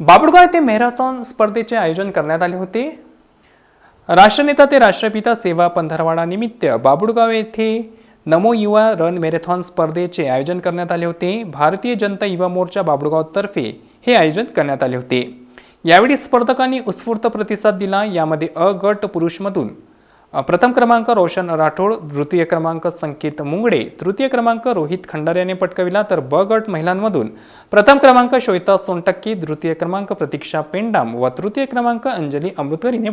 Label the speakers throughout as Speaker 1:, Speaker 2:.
Speaker 1: बाबुळगाव येथे मॅरेथॉन स्पर्धेचे आयोजन करण्यात आले होते. राष्ट्रनेता ते राष्ट्रपिता सेवा पंधरवाडा निमित्त बाबुळगाव येथे नमो युवा रन मॅरेथॉन स्पर्धेचे आयोजन करण्यात आले होते. भारतीय जनता युवा मोर्चा बाबुळगावतर्फे हे आयोजन करण्यात आले होते. यावेळी स्पर्धकांनी उत्स्फूर्त प्रतिसाद दिला. यामध्ये अ गट पुरुषमधून प्रथम क्रमांक रोशन राठोड द्वितीय क्रमांक संकेत मुंगडे तृतीय क्रमांक रोहित खंडार याने पटकविला तर ब गट महिलांमधून प्रथम क्रमांक श्वेता सोनटक्की द्वितीय क्रमांक प्रतीक्षा पेंडाम व तृतीय क्रमांक अंजली अमृतकर हिने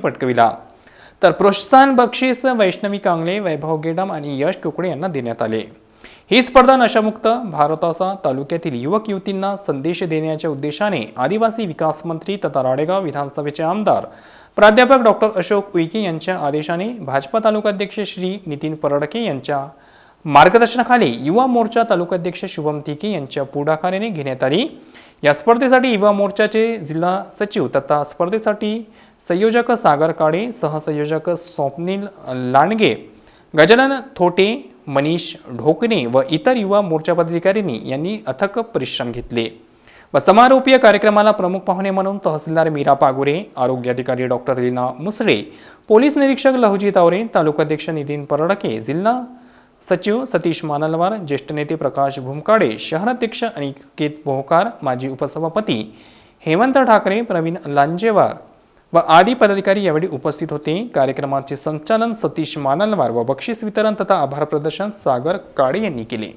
Speaker 1: तर प्रोत्साहन बक्षीस वैष्णवी कांगले वैभव गेडम आणि यश कुकडे यांना देण्यात आले. ही स्पर्धा नशामुक्त भारताचा तालुक्यातील युवक युवतींना संदेश देण्याच्या उद्देशाने आदिवासी विकास मंत्री तथा राडेगाव विधानसभेचे आमदार प्राध्यापक डॉक्टर अशोक उईके यांच्या आदेशाने भाजपा तालुकाध्यक्ष श्री नितीन परडके यांच्या मार्गदर्शनाखाली युवा मोर्चा तालुकाध्यक्ष शुभम तिके यांच्या पुढाकाराने घेण्यात आली. या स्पर्धेसाठी युवा मोर्चाचे जिल्हा सचिव तथा स्पर्धेसाठी संयोजक सागर काळे सहसंयोजक स्वप्नील लांडगे गजानन थोटे मनीष ढोकणे व इतर युवा मोर्चा पदाधिकाऱ्यांनी यांनी अथक परिश्रम घेतले. व समारोपीय कार्यक्रमाला प्रमुख पाहुणे म्हणून तहसीलदार मीरा पागुरे आरोग्य अधिकारी डॉक्टर लीना मुसळे पोलीस निरीक्षक लहुजी तावरे तालुकाध्यक्ष नितीन परडके जिल्हा सचिव सतीश मानलवार ज्येष्ठ नेते प्रकाश भुमकाडे शहराध्यक्ष अनिकेत बोहकार माजी उपसभापती हेमंत ठाकरे प्रवीण लांजेवार व आदी पदाधिकारी यावेळी उपस्थित होते. कार्यक्रमाचे संचालन सतीश मानलवार व बक्षीस वितरण तथा आभार प्रदर्शन सागर काळे यांनी केले.